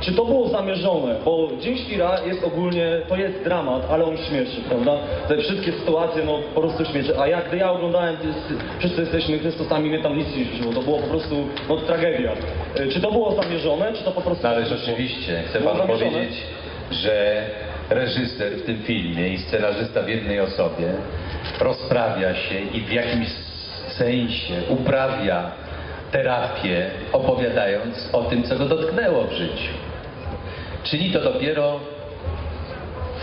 Czy to było zamierzone? Bo Dzień Świra jest ogólnie, to jest dramat, ale on śmieszy, prawda? Te wszystkie sytuacje, no po prostu śmieszy. A jak gdy ja oglądałem, wszyscy jesteśmy Chrystosami, mnie tam nic nie śmieszyło. To było po prostu, no tragedia. E, Czy to było zamierzone, czy to po prostu... No ale rzeczywiście, chcę panu zamierzone? powiedzieć, że reżyser w tym filmie i scenarzysta w jednej osobie rozprawia się i w jakimś sensie uprawia terapię, opowiadając o tym, co go dotknęło w życiu. Czyni to dopiero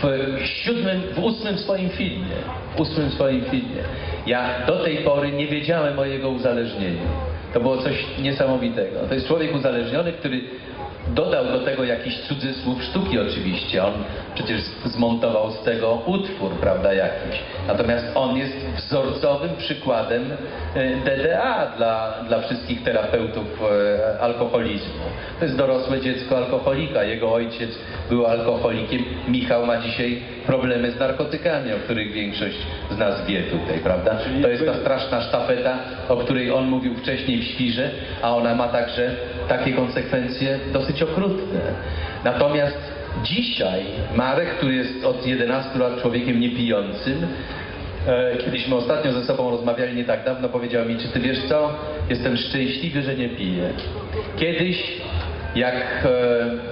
w siódmym, w ósmym swoim filmie. W ósmym swoim filmie. Ja do tej pory nie wiedziałem o jego uzależnieniu. To było coś niesamowitego. To jest człowiek uzależniony, który dodał do tego jakiś cudzysłów sztuki oczywiście. On przecież zmontował z tego utwór, prawda, jakiś. Natomiast on jest wzorcowym przykładem e, DDA dla, dla wszystkich terapeutów e, alkoholizmu. To jest dorosłe dziecko alkoholika. Jego ojciec był alkoholikiem. Michał ma dzisiaj problemy z narkotykami, o których większość z nas wie tutaj, prawda? To jest ta straszna sztafeta, o której on mówił wcześniej w Świrze, a ona ma także takie konsekwencje dosyć okrutne. Natomiast dzisiaj Marek, który jest od 11 lat człowiekiem niepijącym, e, kiedyśmy ostatnio ze sobą rozmawiali nie tak dawno, powiedział mi, czy ty wiesz co, jestem szczęśliwy, że nie piję. Kiedyś, jak e,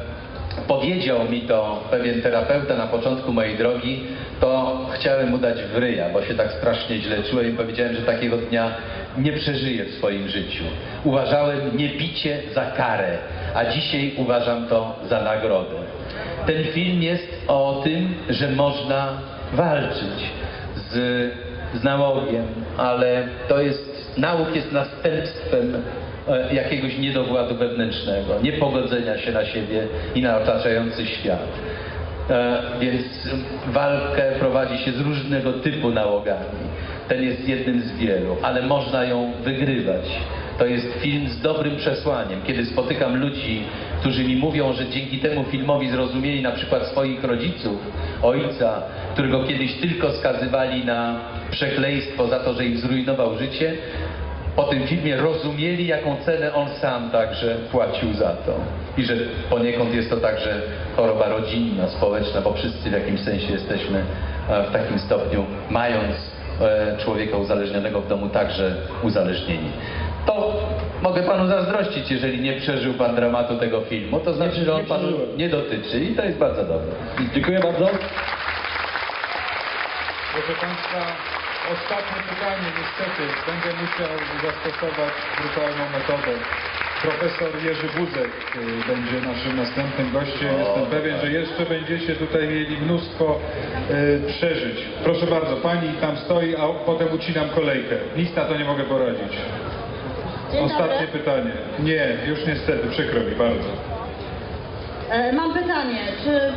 Powiedział mi to pewien terapeuta na początku mojej drogi, to chciałem mu dać w ryja, bo się tak strasznie źle czułem i powiedziałem, że takiego dnia nie przeżyję w swoim życiu. Uważałem niebicie za karę, a dzisiaj uważam to za nagrodę. Ten film jest o tym, że można walczyć z, z nałogiem, ale to jest, nauk jest następstwem e, jakiegoś niedowładu wewnętrznego, niepogodzenia się na siebie i na otaczający świat. E, Więc walkę prowadzi się z różnego typu nałogami. Ten jest jednym z wielu, ale można ją wygrywać. To jest film z dobrym przesłaniem. Kiedy spotykam ludzi, którzy mi mówią, że dzięki temu filmowi zrozumieli na przykład swoich rodziców, ojca, którego kiedyś tylko skazywali na przekleństwo za to, że im zrujnował życie, po tym filmie rozumieli, jaką cenę on sam także płacił za to. I że poniekąd jest to także choroba rodzinna, społeczna, bo wszyscy w jakimś sensie jesteśmy e, w takim stopniu, mając e, człowieka uzależnionego w domu, także uzależnieni. To mogę panu zazdrościć, jeżeli nie przeżył pan dramatu tego filmu. To znaczy, że on panu nie dotyczy i to jest bardzo dobre. Dziękuję bardzo. Proszę Państwa, ostatnie pytanie niestety. Będę musiał zastosować brutalną metodę. Profesor Jerzy Buzek y, będzie naszym następnym gościem. Jestem pewien, że jeszcze będziecie tutaj mieli mnóstwo y, przeżyć. Proszę bardzo, Pani tam stoi, a potem ucinam kolejkę. Nic na to nie mogę poradzić. Dzień Ostatnie dobry. pytanie. Nie, już niestety, przykro mi bardzo. E, Mam pytanie, czy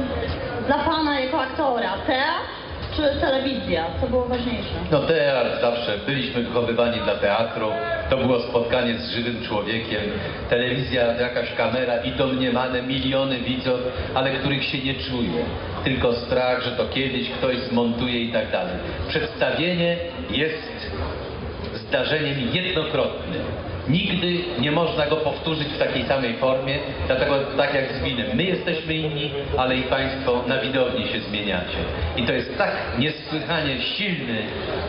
dla Pana jako aktora teatr czy telewizja? Co było ważniejsze? No teatr zawsze, byliśmy wychowywani dla teatru, to było spotkanie z żywym człowiekiem, telewizja, jakaś kamera i domniemane miliony widzów, ale których się nie czuje, tylko strach, że to kiedyś ktoś zmontuje i tak dalej. Przedstawienie jest zdarzeniem jednokrotnym. Nigdy nie można go powtórzyć w takiej samej formie, dlatego tak jak z winem. My jesteśmy inni, ale i Państwo na widowni się zmieniacie. I to jest tak niesłychanie silny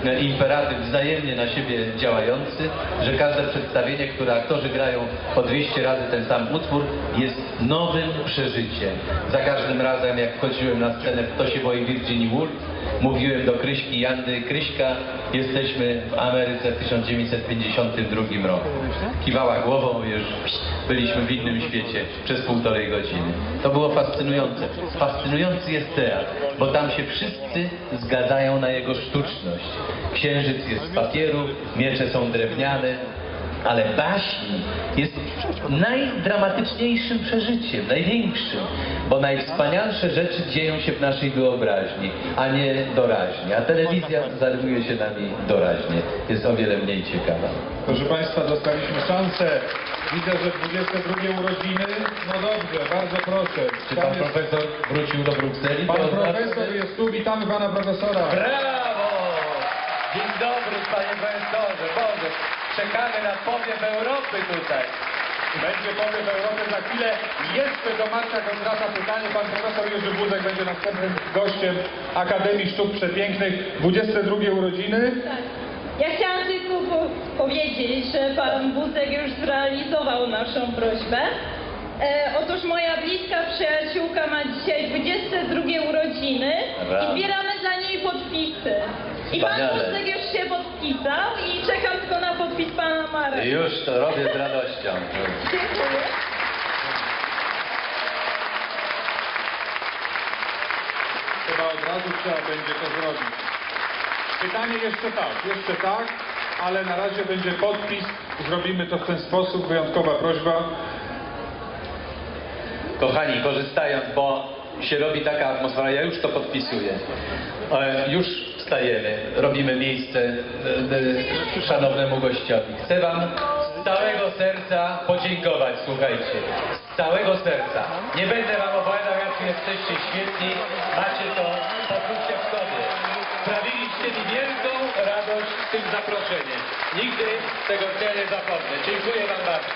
e, imperatyw wzajemnie na siebie działający, że każde przedstawienie, które aktorzy grają po 200 razy ten sam utwór, jest nowym przeżyciem. Za każdym razem, jak wchodziłem na scenę w To się boi Virginia Woolf, mówiłem do Kryśki Jandy, Kryśka, jesteśmy w Ameryce w 1952 roku. Kiwała głową, już byliśmy w innym świecie przez półtorej godziny. To było fascynujące. Fascynujący jest teatr, bo tam się wszyscy zgadzają na jego sztuczność. Księżyc jest z papieru, miecze są drewniane, ale baśń jest najdramatyczniejszym przeżyciem, największym, bo najwspanialsze rzeczy dzieją się w naszej wyobraźni, a nie doraźnie. A telewizja zajmuje się nami doraźnie, jest o wiele mniej ciekawa. Proszę Państwa, dostaliśmy szansę. Widzę, że 22 urodziny. No dobrze, bardzo proszę. Czy pan jest- profesor wrócił do Brukseli? Pan profesor jest tu, witamy pana profesora. Brawo! Dzień dobry panie profesorze, Boże, czekamy na powiew Europy tutaj. Będzie powrót w Europę za chwilę. Jeszcze do Marka Kondrata pytanie. Pan profesor Jerzy Buzek będzie następnym gościem Akademii Sztuk Przepięknych. 22 urodziny. Tak. Ja chciałam tylko po powiedzieć, że pan Buzek już zrealizował naszą prośbę. E, otóż moja bliska przyjaciółka ma dzisiaj 22 urodziny i zbieramy podpisy. I pan Wspaniale. Buzek już się podpisał i czekam tylko na podpis pana Marka. Już to robię z radością. Dziękuję. Chyba od razu trzeba będzie to zrobić. Pytanie jeszcze tak, jeszcze tak, ale na razie będzie podpis. Zrobimy to w ten sposób. Wyjątkowa prośba. Kochani, korzystając, bo się robi taka atmosfera, ja już to podpisuję. E, Już wstajemy, robimy miejsce e, e, szanownemu gościowi. Chcę Wam z całego serca podziękować, słuchajcie. Z całego serca. Nie będę Wam opowiadał, jak jesteście świetni, macie to, poczucie w sobie. Sprawiliście mi wielką radość tym zaproszeniem. Nigdy tego dnia nie zapomnę. Dziękuję Wam bardzo.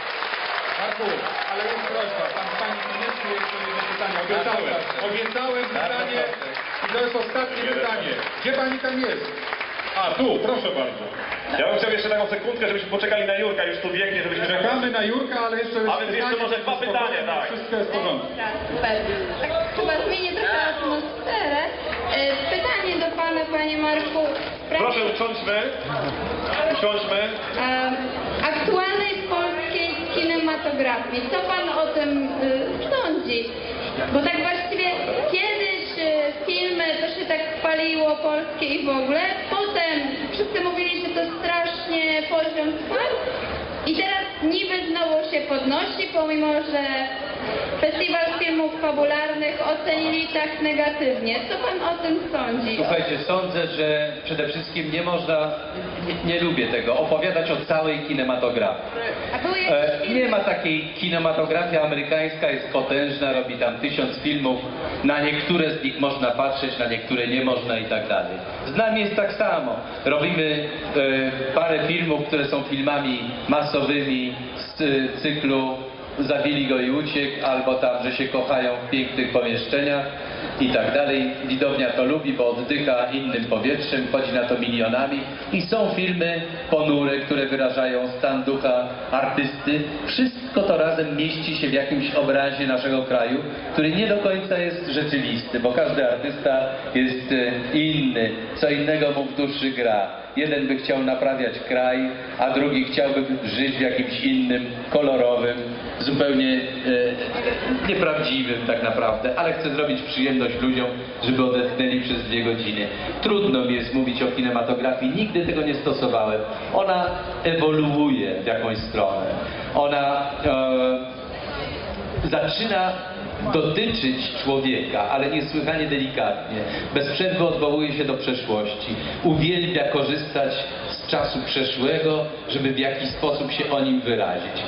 Marku, ale jest prośba. Pan Pani Minescu jeszcze jedno pytanie. Obiecałem. Obiecałem pytanie. I to jest ostatnie pytanie. Gdzie Pani tam jest? A, tu, proszę bardzo. Ja bym chciał jeszcze taką sekundkę, żebyśmy poczekali na Jurka, już tu biegnie, żebyśmy... Czekamy na Jurka, ale jeszcze A więc jeszcze może dwa pytania, tak. Wszystko jest w porządku. Super. Tak chyba zmienię trochę atmosferę. E, Pytanie do Pana, Panie Marku. Proszę, usiądźmy. Usiądźmy. e, aktualnej kinematografii. Co Pan o tym e, sądzi? Bo tak właściwie kiedyś e, filmy to się tak chwaliło polskie i w ogóle. Potem wszyscy mówili, że to strasznie poziom spadł. I teraz niby znowu się podnosi, pomimo że Festiwal Filmów Fabularnych ocenili tak negatywnie. Co Pan o tym sądzi? Słuchajcie, sądzę, że przede wszystkim nie można, nie, nie lubię tego, opowiadać o całej kinematografii. A były E, nie ma takiej, kinematografia amerykańska jest potężna, robi tam tysiąc filmów, na niektóre z nich można patrzeć, na niektóre nie można i tak dalej. Z nami jest tak samo. Robimy e, parę filmów, które są filmami masowymi z y, cyklu Zabili go i uciekł, albo tam, że się kochają w pięknych pomieszczeniach i tak dalej. Widownia to lubi, bo oddycha innym powietrzem, chodzi na to milionami. I są filmy ponure, które wyrażają stan ducha artysty. Wszystko to razem mieści się w jakimś obrazie naszego kraju, który nie do końca jest rzeczywisty, bo każdy artysta jest e, inny, co innego mu w duszy gra. Jeden by chciał naprawiać kraj, a drugi chciałby żyć w jakimś innym, kolorowym, zupełnie e, nieprawdziwym tak naprawdę, ale chce zrobić przyjemność ludziom, żeby odetchnęli przez dwie godziny. Trudno mi jest mówić o kinematografii, nigdy tego nie stosowałem. Ona ewoluuje w jakąś stronę. Ona e, zaczyna dotyczyć człowieka, ale niesłychanie delikatnie. Bez przerwy odwołuje się do przeszłości. Uwielbia korzystać z czasu przeszłego, żeby w jakiś sposób się o nim wyrazić.